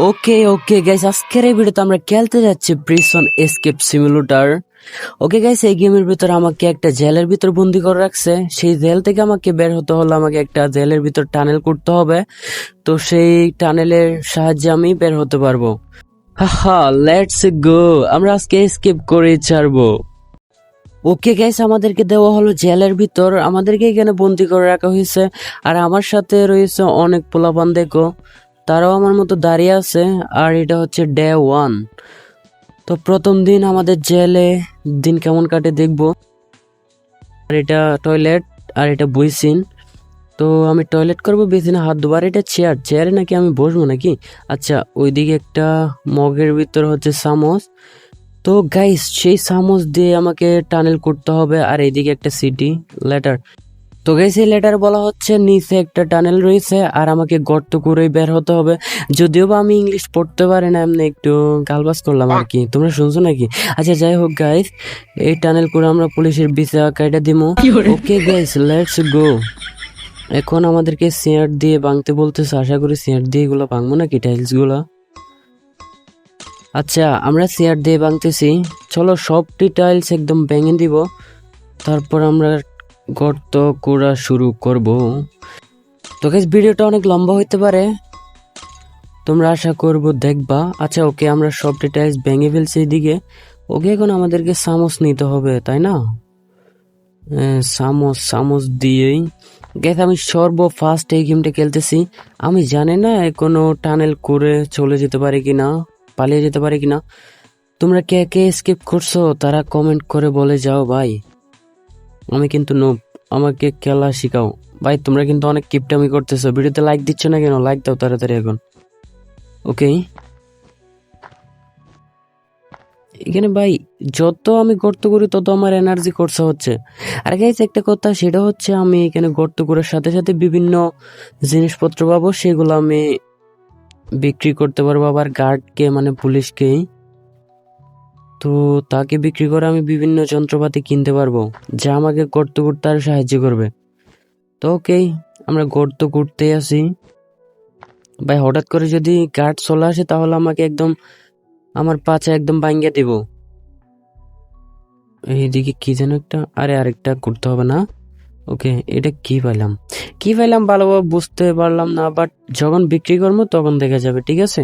ওকে okay guys আজকের এই ভিডিওতে আমরা খেলতে যাচ্ছি prison escape simulator okay guys এই গেমের ভিতর আমাকে একটা জেলের ভিতর বন্দি করে রাখছে। সেই জেল থেকে আমাকে বের হতে হলে আমাকে একটা জেলের ভিতর টানেল করতে হবে। তো সেই টানেলের সাহায্যে আমি বের হতে পারব। হাহা লেটস গো আমরা আজকে এসকেপ করে ছাড়বো। ওকে গাইস আমাদেরকে দেওয়া হলো জেলের ভিতর। আমাদেরকে এখানে বন্দি করে রাখা হয়েছে। আর আমার সাথে রয়েছে অনেক পোলাপান, দেখো। তারাও আমার মতো দাঁড়িয়ে আছে, আর এটা হচ্ছে ডে ওয়ান। তো প্রথম দিন আমাদের জেলে দিন কেমন কাটে দেখব। আর এটা টয়লেট, আর এটা বইসিন তো আমি টয়লেট করব বেসিনে হাত ধোবো আর এটা চেয়ার। চেয়ারে নাকি আমি বসবো নাকি? আচ্ছা ওইদিকে একটা মগের ভিতর হচ্ছে চামচ তো গাইস সেই চামচ দিয়ে আমাকে টানেল করতে হবে, আর এইদিকে একটা সিটি লেটার তো গাইস এই লেটার বলা হচ্ছে নিচে একটা টানেল রয়েছে আর আমাকে গর্ত করেই বের হতে হবে। যদিও বা আমি ইংলিশ পড়তে পারি না এমনি একটু গালবাস করলাম আর কি। তোমরা শুনছো নাকি? আচ্ছা যাই হোক গাইস এই টানেল করে আমরা পুলিশের বিচার কাইটা দিমু। ওকে গাইস লেটস গো এখন আমাদেরকে সিয়ার দিয়ে ভাঙতে বলতেছে আশা করি সিয়ার দিয়ে এগুলো ভাঙবো নাকি টাইলসগুলো? আচ্ছা আমরা চেয়ার দিয়ে ভাঙতেছি। চলো সবটি টাইলস একদম ভেঙে দিব। তারপর আমরা গর্ত করা শুরু করব। তো গাইস ভিডিওটা অনেক লম্বা হইতে পারে। তোমরা আশা করব দেখবা। আচ্ছা ওকে আমরা সব টাইলস ভেঙে ফেলছি এদিকে। ওকে এখন আমাদেরকে চামচ নিতে হবে, তাই না? চামচ চামচ দিয়েই। গেস আমি সর্ব ফার্স্ট এই গেমটা খেলতেছি। আমি জানি না কোনো টানেল করে চলে যেতে পারে কিনা, পালিয়ে যেতে পারে কিনা। তোমরা কে কে স্কিপ করছ, তারা কমেন্ট করে বলে যাও ভাই। আমি কিন্তু নোব আমাকে খেলা শিখাও। ভাই, তোমরা কিন্তু অনেক কিপটামি করতেছো। ভিডিওতে লাইক দিচ্ছ না কেন? লাইক দাও তাড়াতাড়ি এখন। ওকে এখানে ভাই, যত আমি গর্ত করি, তত আমার এনার্জি খরচা হচ্ছে। আর গাইজ একটা কথা, সেটা হচ্ছে আমি এখানে গর্ত করার সাথে সাথে বিভিন্ন জিনিসপত্র পাবো, সেগুলো আমি বিক্রি করতে পারব আবার গার্ডকে মানে পুলিশকেই। তো তাকে বিক্রি করে আমি বিভিন্ন যন্ত্রপাতি কিনতে পারব, যা আমাকে গর্ত করতে আর সাহায্য করবে। তো ওকেই আমরা গর্ত করতে আসি ভাই, হঠাৎ করে যদি গার্ড চলে আসে, তাহলে আমাকে একদম আমার পাচা একদম ভাঙ্গিয়ে দিব। এইদিকে কি যেন একটা, আরে আরেকটা করতে হবে না। ওকে এটা কি পাইলাম? কি পাইলাম ভালোভাবে বুঝতে পারলাম না বাট যখন বিক্রি করব, তখন দেখা যাবে, ঠিক আছে?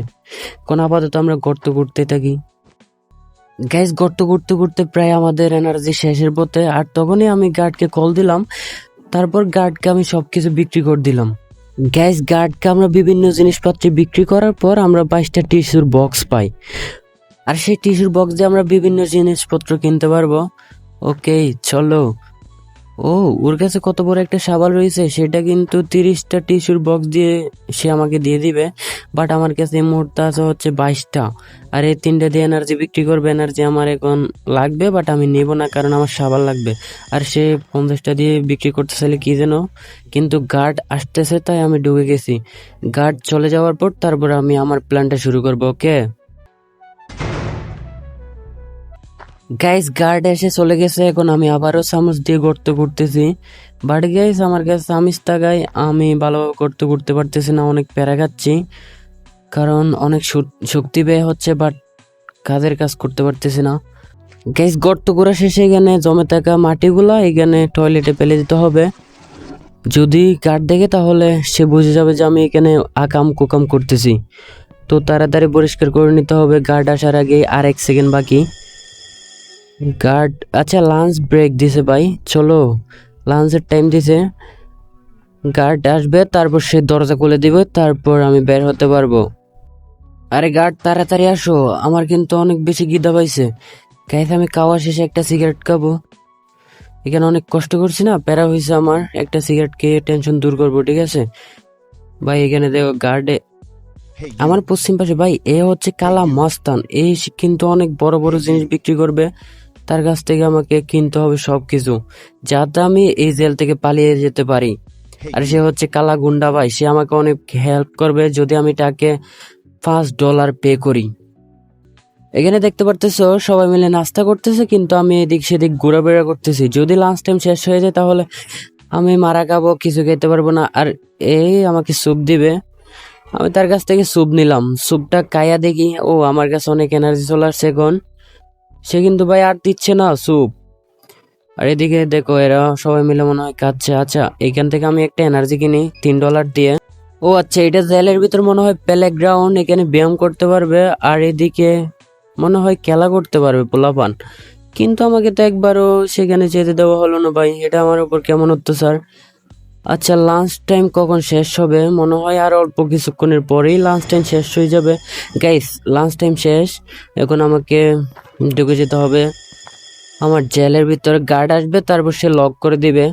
কোন আপাতত আমরা গর্ত করতে থাকি। গ্যাস গর্ত করতে করতে প্রায় আমাদের এনার্জি শেষের পথে, আর তখনই আমি গার্ডকে কল দিলাম। তারপর গার্ডকে আমি সব কিছু বিক্রি করে দিলাম। গ্যাস গার্ডকে আমরা বিভিন্ন জিনিসপত্র বিক্রি করার পর আমরা বাইশটা টিস্যুর বক্স পাই। আর সেই টিস্যুর বক্স দিয়ে আমরা বিভিন্ন জিনিসপত্র কিনতে পারব। ওকে চলো। ও, ওর কাছে কত বড় একটা সাবাল রয়েছে, সেটা কিন্তু তিরিশটা টিস্যুর বক্স দিয়ে সে আমাকে দিয়ে দিবে বাট আমার কাছে এই মুহূর্তে আছে হচ্ছে বাইশটা। আর এই তিনটা দিয়ে এনার্জি বিক্রি করবে, এনার্জি আমার এখন লাগবে বাট আমি নেব না কারণ আমার সাবাল লাগবে। আর সে পঞ্চাশটা দিয়ে বিক্রি করতে চাইলে কী যেন, কিন্তু গার্ড আসতেছে, তাই আমি ডুবে গেছি। গার্ড চলে যাওয়ার পর তারপর আমি আমার প্ল্যানটা শুরু করব ওকে গাইস গার্ড এসে চলে গেছে, এখন আমি আবারও চামচ দিয়ে গর্ত করতেছি বাট গাইস আমার কাছে চামিচ টাকায় আমি ভালোভাবে গর্ত করতে পারতেছি না, অনেক প্যারা খাচ্ছি। কারণ অনেক শক্তি ব্যয় হচ্ছে বাট কাজের কাজ করতে পারতেছি না। গ্যাস গর্ত করা শেষে এখানে জমে থাকা মাটিগুলা এখানে টয়লেটে ফেলে দিতে হবে। যদি গার্ড দেখে, তাহলে সে বুঝে যাবে যে আমি এখানে আকাম কুকাম করতেছি। তো তাড়াতাড়ি পরিষ্কার করে নিতে হবে গার্ড আসার আগে আর এক সেকেন্ড বাকি। গার্ড আচ্ছা লাঞ্চ ব্রেক দিছে ভাই চলো লাঞ্চের টাইম দিছে। গার্ড আসবে তারপর সে দরজা খুলে দিবে তারপর আমি বের হতে পারব। আরে গার্ড তাড়াতাড়ি আসো আমার কিন্তু অনেক বেশি গিদা পাইছে। গাইস আমি খাওয়া শেষে একটা সিগারেট খাব। এখানে অনেক কষ্ট করছি না প্যারা হয়েছে আমার একটা সিগারেট খেয়ে টেনশন দূর করব ঠিক আছে? ভাই এখানে দেখো গার্ডে আমার পশ্চিম পাশে ভাই এ হচ্ছে কালা মস্তান এই কিন্তু অনেক বড় বড় জিনিস বিক্রি করবে। তার কাছ থেকে আমাকে কিনতে হবে সবকিছু যাতে আমি এই জেল থেকে পালিয়ে যেতে পারি। আর সে হচ্ছে কালা গুন্ডা ভাই সে আমাকে অনেক হেল্প করবে যদি আমি তাকে পাঁচ ডলার পে করি। এখানে দেখতে পারতেছো সবাই মিলে নাস্তা করতেছে কিন্তু আমি এদিক সেদিক ঘোরাফেরা করতেছি। যদি লাঞ্চ টাইম শেষ হয়ে যায় তাহলে আমি মারা খাব কিছু খেতে পারব না। আর এই আমাকে স্যুপ দিবে। আমি তার কাছ থেকে স্যুপ নিলাম। স্যুপটা কায়া দেখি ও আমার কাছে অনেক এনার্জি চলে আসছে এখন। সে কিন্তু ভাই আর দিচ্ছে না স্যুপ আর এদিকে দেখো, এরা সবাই মিলে মনে হয় কাচ্ছে আচ্ছা এইখান থেকে আমি একটা এনার্জি কিনি, তিন ডলার দিয়ে। ও আচ্ছা এটা জেলের ভিতর মনে হয় প্লে গ্রাউন্ড এখানে ব্যায়াম করতে পারবে। আর এদিকে মনে হয় খেলা করতে পারবে পোলাপান। কিন্তু আমাকে তো একবারও সেখানে যেতে দেওয়া হলো না ভাই। এটা আমার উপর কেমন অত্যাচার? আচ্ছা লাঞ্চ টাইম কখন শেষ হবে? মনে হয় আর অল্প কিছুক্ষণের পরেই লাঞ্চ টাইম শেষ হয়ে যাবে। গাইস লাঞ্চ টাইম শেষ। এখন আমাকে ঢুকে যেতে হবে। আমার জেলের ভিতরে গার্ড আসবে, তারপর সে লক করে দিবে।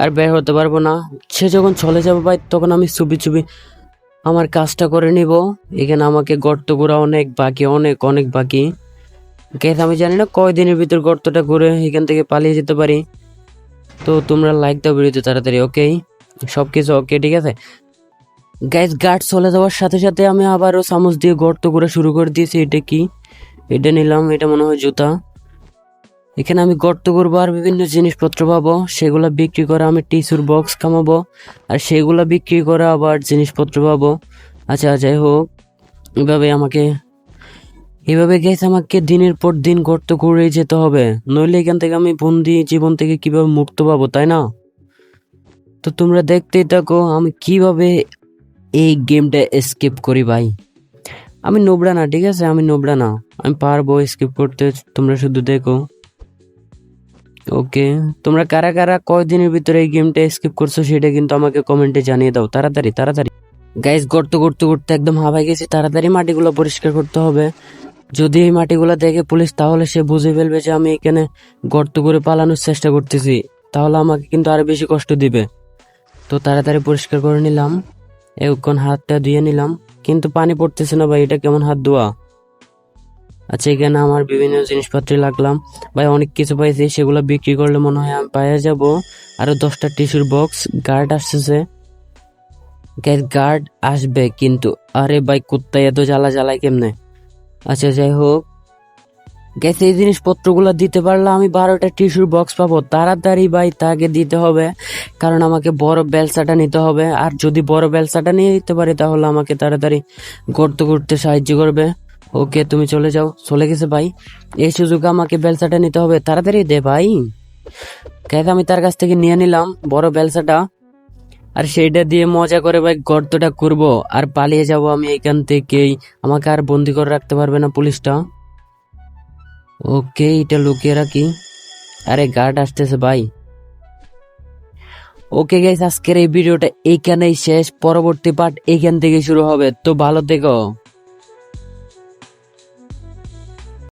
আর বের হতে পারব না। সে যখন চলে যাবে ভাই, তখন আমি চুপি চুপি আমার কাজটা করে নিব। এখানে আমাকে গর্ত করা অনেক বাকি, অনেক অনেক বাকি। গ্যাস আমি জানি না কয়দিনের ভিতর গর্তটা করে এখান থেকে পালিয়ে যেতে পারি। তো তোমরা লাইক দাও ভিডিওতে তাড়াতাড়ি ওকে সব কিছু ওকে ঠিক আছে? গ্যাস গার্ড চলে যাওয়ার সাথে সাথে আমি আবারও চামচ দিয়ে গর্ত করে শুরু করে দিয়েছি। এটা কি? এটা নিলাম, এটা মনে হয় জুতা। এখানে আমি গর্ত করব আর বিভিন্ন জিনিসপত্র পাবো। সেগুলো বিক্রি করে আমি টিস্যুর বক্স কামাবো, আর সেগুলো বিক্রি করে আবার জিনিসপত্র পাবো। আচ্ছা যাই হোক, এভাবে আমাকে এভাবে গেছে আমাকে দিনের পর দিন গর্ত করে যেতে হবে। নইলে এখান থেকে আমি বন্দি জীবন থেকে কীভাবে মুক্ত পাবো, তাই না? তো তোমরা দেখতেই থাকো, আমি কীভাবে এই গেমটা স্কিপ করি ভাই? আমি নোবড়া না, ঠিক আছে? আমি নোবড়া না। আমি পারব স্কিপ করতে। তোমরা শুধু দেখো। ওকে তোমরা কারা কারা কয়দিনের ভিতরে এই গেমটা স্কিপ করছ সেটা কিন্তু আমাকে কমেন্টে জানিয়ে দাও। তাড়াতাড়ি তাড়াতাড়ি। গাইস গর্ত করতে করতে একদম হাবাই গেছি। তাড়াতাড়ি মাটিগুলো পরিষ্কার করতে হবে। যদি এই মাটিগুলো দেখে পুলিশ, তাহলে সে বুঝে ফেলবে যে আমি এখানে গর্ত করে পালানোর চেষ্টা করতেছি। তাহলে আমাকে কিন্তু আরও বেশি কষ্ট দিবে। তো তাড়াতাড়ি পরিষ্কার করে নিলাম। এখন হাতটা ধুয়ে নিলাম। কিন্তু পানি পড়তেছে না ভাই, এটা কেমন হাত ধোয়া? আচ্ছা এখানে আমার বিভিন্ন জিনিসপত্র লাগলাম। ভাই, অনেক কিছু পাইছি, সেগুলো বিক্রি করলে মনে হয় আমি পাইয়ে যাব। আরও দশটা টিস্যুর বক্স গার্ড আসতেছে। গ্যাস গার্ড আসবে কিন্তু। আরে ভাই, কুত্তায় এত জ্বালা জ্বালায় কেমনে? আচ্ছা যাই হোক। গ্যাস এই জিনিসপত্রগুলো দিতে পারলে আমি বারোটা টিস্যুর বক্স পাবো। তাড়াতাড়ি ভাই, তাকে দিতে হবে, কারণ আমাকে বড় বেলসাটা নিতে হবে। আর যদি বড় বেলসাটা নিয়ে দিতে পারি, তাহলে আমাকে তাড়াতাড়ি গর্ত করতে সাহায্য করবে। ওকে, তুমি চলে যাও। চলে গেছে ভাই। এই সুযোগে আমাকে বেলসাটা নিতে হবে। তাড়াতাড়ি দে ভাই। গ্যাস আমি তার কাছ থেকে নিয়ে নিলাম বড় বেলসাটা। আর সেইটা দিয়ে মজা করে ভাই গর্তটা করব। আর পালিয়ে যাব আমি এখান থেকেই। আমাকে আর বন্দি করে রাখতে পারবে না পুলিশটা। ওকে, এটা লুকিয়ে রাখি। আরে গার্ড আসতেছে ভাই। ওকে গাইস আজকের এই ভিডিওটা এখানেই শেষ। পরবর্তী পার্ট এইখান থেকে শুরু হবে। তো ভালো থেকো।